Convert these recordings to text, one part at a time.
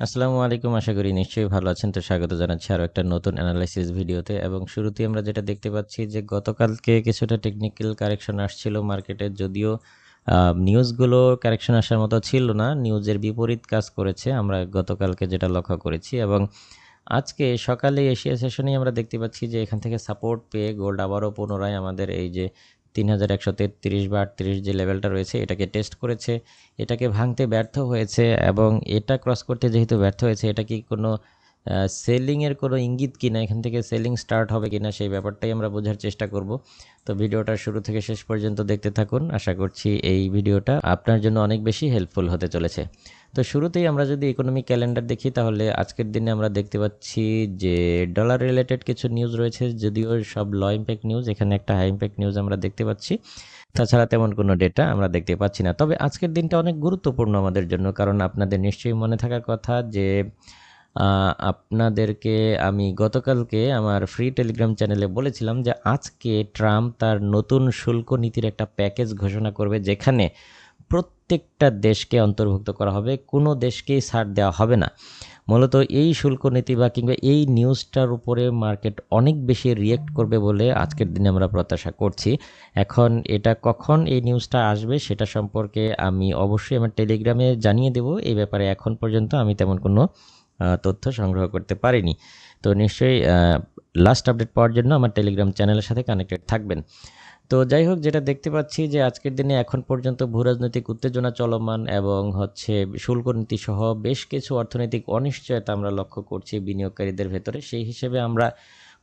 আসসালামু আলাইকুম, আশা করি নিশ্চয়ই ভালো আছেন। তো স্বাগত জানাচ্ছি আরও একটা নতুন অ্যানালাইসিস ভিডিওতে এবং শুরুতেই আমরা যেটা দেখতে পাচ্ছি যে গতকালকে কিছুটা টেকনিক্যাল কারেকশন আসছিল মার্কেটে যদিও নিউজগুলো কারেকশন আসার মতো ছিল না নিউজের বিপরীত কাজ করেছে আমরা গতকালকে যেটা লক্ষ্য করেছি এবং আজকে সকালে এশিয়া সেশনেই আমরা দেখতে পাচ্ছি যে এখান থেকে সাপোর্ট পেয়ে গোল্ড আবারও পুনরায় আমাদের এই যে তিন হাজার একশো তেত্রিশ বা আটত্রিশ যে লেভেলটা রয়েছে, এটাকে টেস্ট করেছে। এটাকে ভাঙতে ব্যর্থ হয়েছে এবং এটা ক্রস করতে যেহেতু ব্যর্থ হয়েছে, এটা কি কোনো সেলিংয়ের কোনো ইঙ্গিত কিনা এখান থেকে সেলিং স্টার্ট হবে কিনা সেই ব্যাপারটাই আমরা বোঝার চেষ্টা করব। তো ভিডিওটা শুরু থেকে শেষ পর্যন্ত দেখতে থাকুন। আশা করছি এই ভিডিওটা আপনার জন্য অনেক বেশি হেল্পফুল হতে চলেছে। তো শুরুতেই আমরা যদি ইকোনমিক ক্যালেন্ডার দেখি, তাহলে আজকের দিনে আমরা দেখতে পাচ্ছি যে ডলার রিলেটেড কিছু নিউজ রয়েছে, যদিও সব ল ইম্প্যাক্ট নিউজ এখানে একটা হাই ইম্প্যাক্ট নিউজ আমরা দেখতে পাচ্ছি। তাছাড়া তেমন কোনো ডেটা আমরা দেখতে পাচ্ছি না। তবে আজকের দিনটা অনেক গুরুত্বপূর্ণ আমাদের জন্য, কারণ আপনাদের নিশ্চয়ই মনে থাকার কথা যে আপনাদেরকে আমি গতকালকে আমার ফ্রি টেলিগ্রাম চ্যানেলে বলেছিলাম যে আজকে ট্রাম্প তার নতুন শুল্ক নীতির একটা প্যাকেজ ঘোষণা করবে যেখানে প্রত্যেকটা দেশকে অন্তর্ভুক্ত করা হবে, কোনো দেশকেই ছাড় দেওয়া হবে না। মূলত এই শুল্ক নীতি বা কিংবা এই নিউজটার উপরে মার্কেট অনেক বেশি রিয়েক্ট করবে বলে আজকের দিনে আমরা প্রত্যাশা করছি। এখন এটা কখন এই নিউজটা আসবে সেটা সম্পর্কে আমি অবশ্যই আমার টেলিগ্রামে জানিয়ে দেব। এই ব্যাপারে এখন পর্যন্ত আমি তেমন কোনো তথ্য সংগ্রহ করতে পারিনি। তো নিশ্চয়ই লাস্ট আপডেট পাওয়ার জন্য আমার টেলিগ্রাম চ্যানেলের সাথে কানেক্টেড থাকবেন। তো যাই হোক, যেটা দেখতে পাচ্ছি যে আজকের দিনে এখন পর্যন্ত ভূরাজনৈতিক উত্তেজনা চলমান এবং হচ্ছে শুল্ক নীতি সহ বেশ কিছু অর্থনৈতিক অনিশ্চয়তা আমরা লক্ষ্য করছি বিনিয়োগকারীদের ভেতরে। সেই হিসেবে আমরা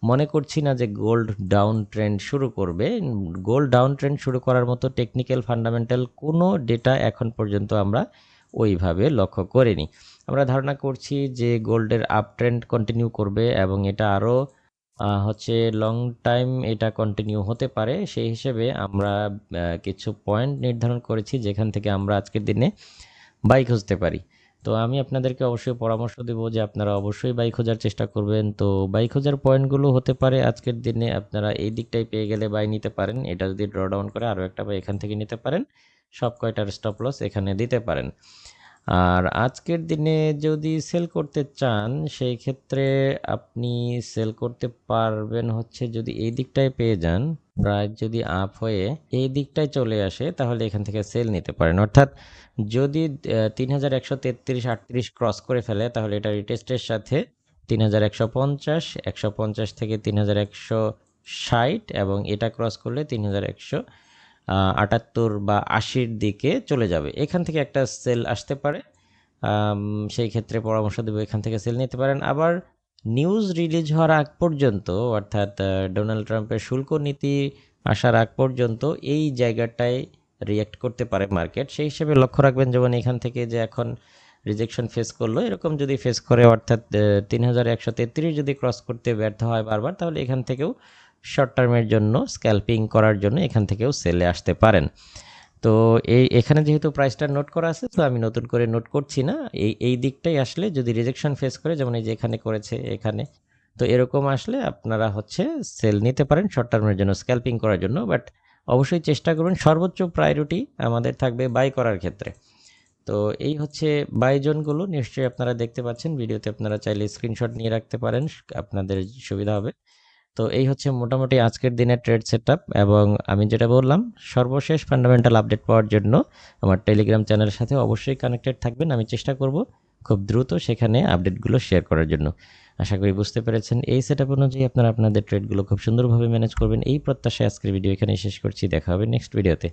মনে করছি না যে গোল্ড ডাউন ট্রেন্ড শুরু করবে। গোল্ড ডাউন ট্রেন্ড শুরু করার মতো টেকনিক্যাল ফান্ডামেন্টাল কোনো ডেটা এখন পর্যন্ত আমরা ওইভাবে লক্ষ্য করিনি। আমরা ধারণা করছি যে গোল্ডের আপ ট্রেন্ড কন্টিনিউ করবে এবং এটা আরও হচ্ছে লং টাইম এটা কন্টিনিউ হতে পারে। সেই হিসেবে আমরা কিছু পয়েন্ট নির্ধারণ করেছি যেখান থেকে আমরা আজকের দিনে বাই খুঁজতে পারি। তো আমি আপনাদেরকে অবশ্যই পরামর্শ দেবো যে আপনারা অবশ্যই বাইক খোঁজার চেষ্টা করবেন। তো বাইক খোঁজার পয়েন্টগুলো হতে পারে আজকের দিনে আপনারা এই দিকটাই পেয়ে গেলে বাই নিতে পারেন। এটা যদি ড্র ডাউন করে আরও একটা বাই এখান থেকে নিতে পারেন। সব কয়টার স্টপ লস এখানে দিতে পারেন। আর আজকের দিনে যদি সেল করতে চান, সেই ক্ষেত্রে আপনি সেল করতে পারবেন হচ্ছে যদি এই দিকটায় পেয়ে যান। প্রায় যদি আপ হয়ে এই দিকটায় চলে আসে, তাহলে এখান থেকে সেল নিতে পারেন। অর্থাৎ যদি তিন হাজার একশো তেত্রিশ, আটত্রিশ ক্রস করে ফেলে, তাহলে এটা রিটেস্টের সাথে তিন হাজার একশো পঞ্চাশ একশো পঞ্চাশ থেকে তিন হাজার একশো ষাট এবং এটা ক্রস করলে তিন হাজার একশো আটাত্তর বা আশির দিকে চলে যাবে। এখান থেকে একটা সেল আসতে পারে। সেই ক্ষেত্রে পরামর্শ দেবো, এখান থেকে সেল নিতে পারেন। আবার নিউজ রিলিজ হওয়ার আগ পর্যন্ত, অর্থাৎ ডোনাল্ড ট্রাম্পের শুল্ক নীতি আসার আগ পর্যন্ত এই জায়গাটায় রিয়্যাক্ট করতে পারে মার্কেট সেই হিসেবে লক্ষ্য রাখবেন যেমন এখান থেকে যে এখন রিজেকশন ফেস করল, এরকম যদি ফেস করে, অর্থাৎ তিন হাজার একশো তেত্রিশ যদি ক্রস করতে ব্যর্থ হয় বারবার, তাহলে এখান থেকেও শর্ট টার্মের জন্য স্ক্যালপিং করার জন্য এখান থেকেও সেলে আসতে পারেন। তো এই, এখানে যেহেতু প্রাইসটা নোট করা আছে, তো আমি নতুন করে নোট করছি না। এই এই দিকটাই আসলে যদি রিজেকশন ফেস করে, যেমন এই যে এখানে করেছে, এখানে, তো এরকম আসলে আপনারা হচ্ছে সেল নিতে পারেন শর্ট টার্মের জন্য স্ক্যাল্পিং করার জন্য। বাট অবশ্যই চেষ্টা করবেন সর্বোচ্চ প্রায়োরিটি আমাদের থাকবে বাই করার ক্ষেত্রে। তো এই হচ্ছে বাই জোনগুলো, নিশ্চয়ই আপনারা দেখতে পাচ্ছেন। ভিডিওতে আপনারা চাইলে স্ক্রিনশট নিয়ে রাখতে পারেন, আপনাদের সুবিধা হবে। তো এই হচ্ছে মোটামুটি আজকের দিনের ট্রেড সেট এবং আমি যেটা বললাম, সর্বশেষ ফান্ডামেন্টাল আপডেট পাওয়ার জন্য আমার টেলিগ্রাম চ্যানেলের সাথে অবশ্যই কানেক্টেড থাকবেন। আমি চেষ্টা করব খুব দ্রুত সেখানে আপডেটগুলো শেয়ার করার জন্য। আশা করি বুঝতে পেরেছেন। এই সেট আপ অনুযায়ী আপনারা আপনাদের ট্রেডগুলো খুব সুন্দরভাবে ম্যানেজ করবেন। এই প্রত্যাশায় আজকের ভিডিও এখানে শেষ করছি। দেখা হবে নেক্সট ভিডিওতে